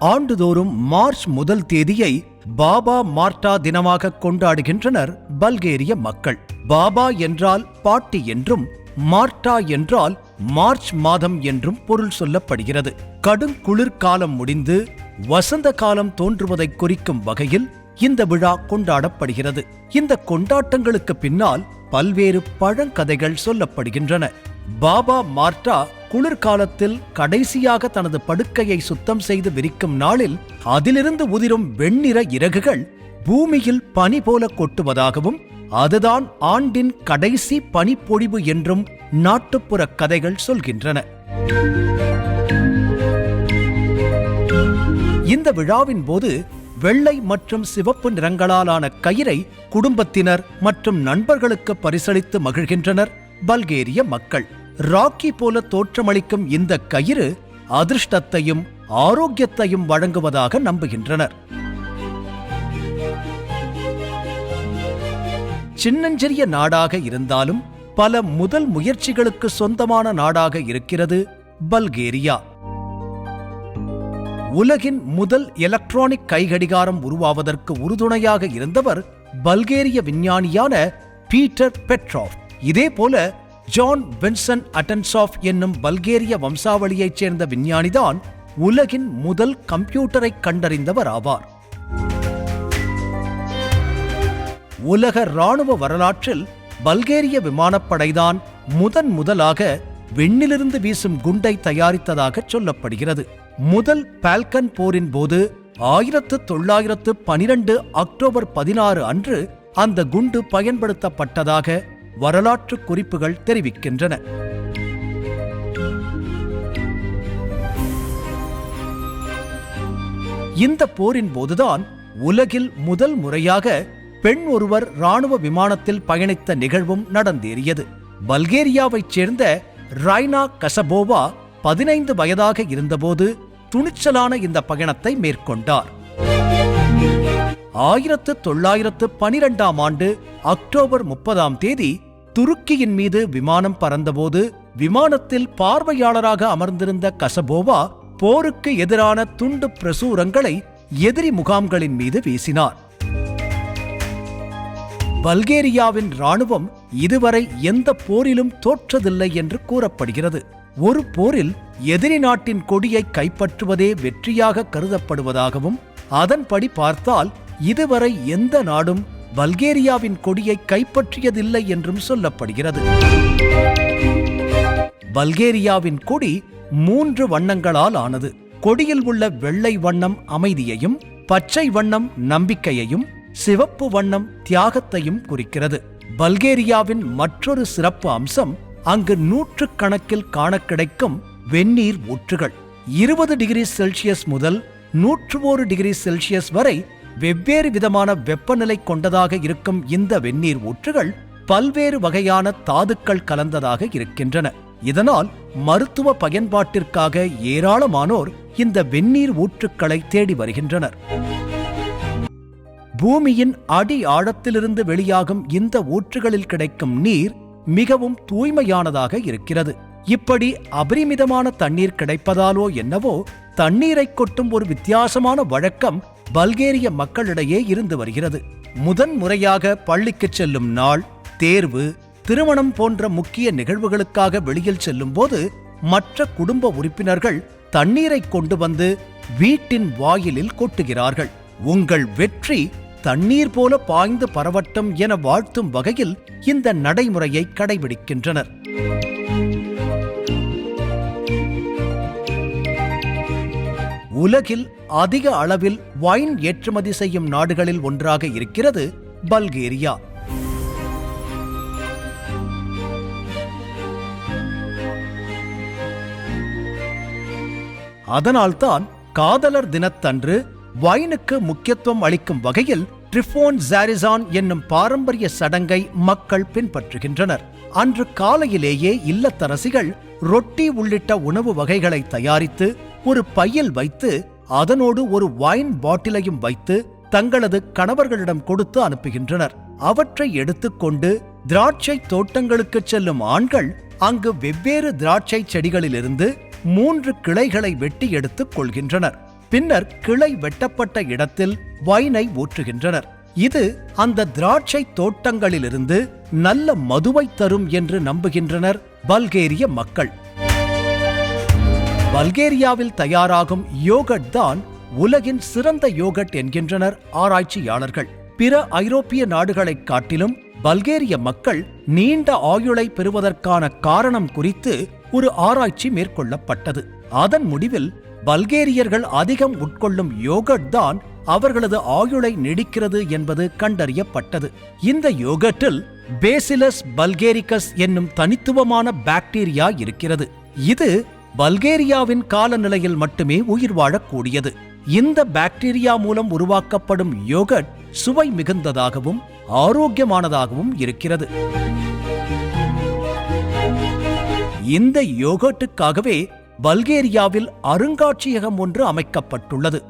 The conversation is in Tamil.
ஆண்டுதோறும் மார்ச் முதல் தேதியை பாபா மார்டா தினமாக கொண்டாடுகின்றனர் பல்கேரிய மக்கள். பாபா என்றால் பாட்டி என்றும் மார்டா என்றால் மார்ச் மாதம் என்றும் பொருள் சொல்லப்படுகிறது. கடும் குளிர்காலம் முடிந்து வசந்த காலம் தோன்றுவதை குறிக்கும் வகையில் இந்த விழா கொண்டாடப்படுகிறது. இந்த கொண்டாட்டங்களுக்கு பின்னால் பல்வேறு பழங்கதைகள் சொல்லப்படுகின்றன. பாபா மார்டா குளிர்காலத்தில் கடைசியாக தனது படுக்கையை சுத்தம் செய்து விரிக்கும் நாளில் அதிலிருந்து உதிரும் வெண்ணிற இறகுகள் பூமியில் பனி போல கொட்டுவதாகவும் அதுதான் ஆண்டின் கடைசி பனிப்பொழிவு என்றும் நாட்டுப்புற கதைகள் சொல்கின்றன. இந்த விழாவின் போது வெள்ளை மற்றும் சிவப்பு நிறங்களாலான கயிறை குடும்பத்தினர் மற்றும் நண்பர்களுக்கு பரிசளித்து மகிழ்கின்றனர் பல்கேரிய மக்கள். ராக்கி போல தோற்றமளிக்கும் இந்த கயிறு அதிர்ஷ்டத்தையும் ஆரோக்கியத்தையும் வழங்குவதாக நம்புகின்றனர். சின்னஞ்சிறிய நாடாக இருந்தாலும் பல முதல் முயற்சிகளுக்கு சொந்தமான நாடாக இருக்கிறது பல்கேரியா. உலகின் முதல் எலக்ட்ரானிக் கைகடிகாரம் உருவாவதற்கு உறுதுணையாக இருந்தவர் பல்கேரிய விஞ்ஞானியான பீட்டர் பெட்ரோவ் இதேபோல ஜான் வின்சன் அட்டன்சாஃப் என்னும் பல்கேரிய வம்சாவளியைச் சேர்ந்த விஞ்ஞானிதான் உலகின் முதல் கம்ப்யூட்டரை கண்டறிந்தவர் ஆவார். உலக ராணுவ வரலாற்றில் பல்கேரிய விமானப்படைதான் முதன் முதலாக விண்ணிலிருந்து வீசும் குண்டை தயாரித்ததாக சொல்லப்படுகிறது. முதல் பால்கன் போரின் போது ஆயிரத்து தொள்ளாயிரத்து பனிரெண்டு அக்டோபர் பதினாறு அன்று அந்த குண்டு பயன்படுத்தப்பட்டதாக வரலாற்று குறிப்புகள் தெரிவிக்கின்றன. இந்த போரின் போதுதான் உலகில் முதல் முறையாக பெண் ஒருவர் ராணுவ விமானத்தில் பயணித்த நிகழ்வும் நடந்தேறியது. பல்கேரியாவைச் சேர்ந்த ரைனா கசபோவா பதினைந்து வயதாக இருந்தபோது துணிச்சலான இந்த பயணத்தை மேற்கொண்டார். ஆயிரத்து தொள்ளாயிரத்து பனிரெண்டாம் ஆண்டு அக்டோபர் முப்பதாம் தேதி துருக்கியின் மீது விமானம் பறந்தபோது விமானத்தில் பார்வையாளராக அமர்ந்திருந்த கசபோவா போருக்கு எதிரான துண்டு பிரசுரங்களை எதிரி முகாம்களின் மீது வீசினார். பல்கேரியாவின் ராணுவம் இதுவரை எந்த போரிலும் தோற்றதில்லை என்று கூறப்படுகிறது. ஒரு போரில் எதிரி நாட்டின் கொடியை கைப்பற்றுவதே வெற்றியாக கருதப்படுவதாகவும் அதன்படி பார்த்தால் இதுவரை எந்த நாடும் பல்கேரியாவின் கொடியை கைப்பற்றியதில்லை என்றும் சொல்லப்படுகிறது. பல்கேரியாவின் கொடி மூன்று வண்ணங்களால் ஆனது. கொடியில் உள்ள வெள்ளை வண்ணம் அமைதியையும் பச்சை வண்ணம் நம்பிக்கையையும் சிவப்பு வண்ணம் தியாகத்தையும் குறிக்கிறது. பல்கேரியாவின் மற்றொரு சிறப்பு அம்சம் அங்கு நூற்றுக்கணக்கில் காண கிடைக்கும் வெந்நீர் ஊற்றுகள். இருபது டிகிரி செல்சியஸ் முதல் நூற்று ஒரு டிகிரி செல்சியஸ் வரை வெவ்வேறு விதமான வெப்பநிலை கொண்டதாக இருக்கும் இந்த வெந்நீர் ஊற்றுகள் பல்வேறு வகையான தாதுக்கள் கலந்ததாக இருக்கின்றன. இதனால் மருத்துவ பயன்பாட்டிற்காக ஏராளமானோர் இந்த வெந்நீர் ஊற்றுக்களை தேடி வருகின்றனர். பூமியின் அடி ஆழத்திலிருந்து வெளியாகும் இந்த ஊற்றுகளில் கிடைக்கும் நீர் மிகவும் தூய்மையானதாக இருக்கிறது. இப்படி அபரிமிதமான தண்ணீர் கிடைப்பதாலோ என்னவோ தண்ணீரை கொட்டும் ஒரு வித்தியாசமான வழக்கம் பல்கேரிய மக்களிடையே இருந்து வருகிறது. முதன் முறையாக பள்ளிக்கு செல்லும் நாள் தேர்வு திருமணம் போன்ற முக்கிய நிகழ்வுகளுக்காக வெளியில் செல்லும் போது மற்ற குடும்ப உறுப்பினர்கள் தண்ணீரை கொண்டு வந்து வீட்டின் வாயிலில் கொட்டுகிறார்கள். உங்கள் வெற்றி தண்ணீர் போல பாய்ந்து பரவட்டும் என வாழ்த்தும் வகையில் இந்த நடைமுறையை கடைபிடிக்கின்றனர். உலகில் அதிக அளவில் வைன் ஏற்றுமதி செய்யும் நாடுகளில் ஒன்றாக இருக்கிறது பல்கேரியா. அதனால்தான் காதலர் தினத்தன்று வைனுக்கு முக்கியத்துவம் அளிக்கும் வகையில் ட்ரிஃபோன் ஜாரிசான் என்னும் பாரம்பரிய சடங்கை மக்கள் பின்பற்றுகின்றனர். அன்று காலையிலேயே இல்லத்தரசிகள் ரொட்டி உள்ளிட்ட உணவு வகைகளை தயாரித்து ஒரு பையில் வைத்து அதனோடு ஒரு வைன் பாட்டிலையும் வைத்து தங்களது கணவர்களிடம் கொடுத்து அனுப்புகின்றனர். அவற்றை எடுத்துக்கொண்டு திராட்சை தோட்டங்களுக்கு செல்லும் ஆண்கள் அங்கு வெவ்வேறு திராட்சை செடிகளிலிருந்து மூன்று கிளைகளை வெட்டி எடுத்துக் கொள்கின்றனர். பின்னர் கிளை வெட்டப்பட்ட இடத்தில் வைனை ஊற்றுகின்றனர். இது அந்த திராட்சை தோட்டங்களிலிருந்து நல்ல மதுவை தரும் என்று நம்புகின்றனர் பல்கேரிய மக்கள். பல்கேரியாவில் தயாராகும் யோகட் தான் உலகின் சிறந்த யோகட் என்கின்றனர் ஆராய்ச்சியாளர்கள். பிற ஐரோப்பிய நாடுகளைக் காட்டிலும் பல்கேரிய மக்கள் நீண்ட ஆயுளை பெறுவதற்கான காரணம் குறித்து ஒரு ஆராய்ச்சி மேற்கொள்ளப்பட்டது. அதன் முடிவில் பல்கேரியர்கள் அதிகம் உட்கொள்ளும் யோகட் தான் அவர்களது ஆயுளை நீடிக்கிறது என்பது கண்டறியப்பட்டது. இந்த யோகட்டில் பேசிலஸ் பல்கேரிகஸ் என்னும் தனித்துவமான பாக்டீரியா இருக்கிறது. இது பல்கேரியாவின் காலநிலையில் மட்டுமே உயிர் வாழக்கூடியது. இந்த பாக்டீரியா மூலம் உருவாக்கப்படும் யோகட் சுவை மிகுந்ததாகவும் ஆரோக்கியமானதாகவும் இருக்கிறது. இந்த யோகட்டுக்காகவே பல்கேரியாவில் அருங்காட்சியகம் ஒன்று அமைக்கப்பட்டுள்ளது.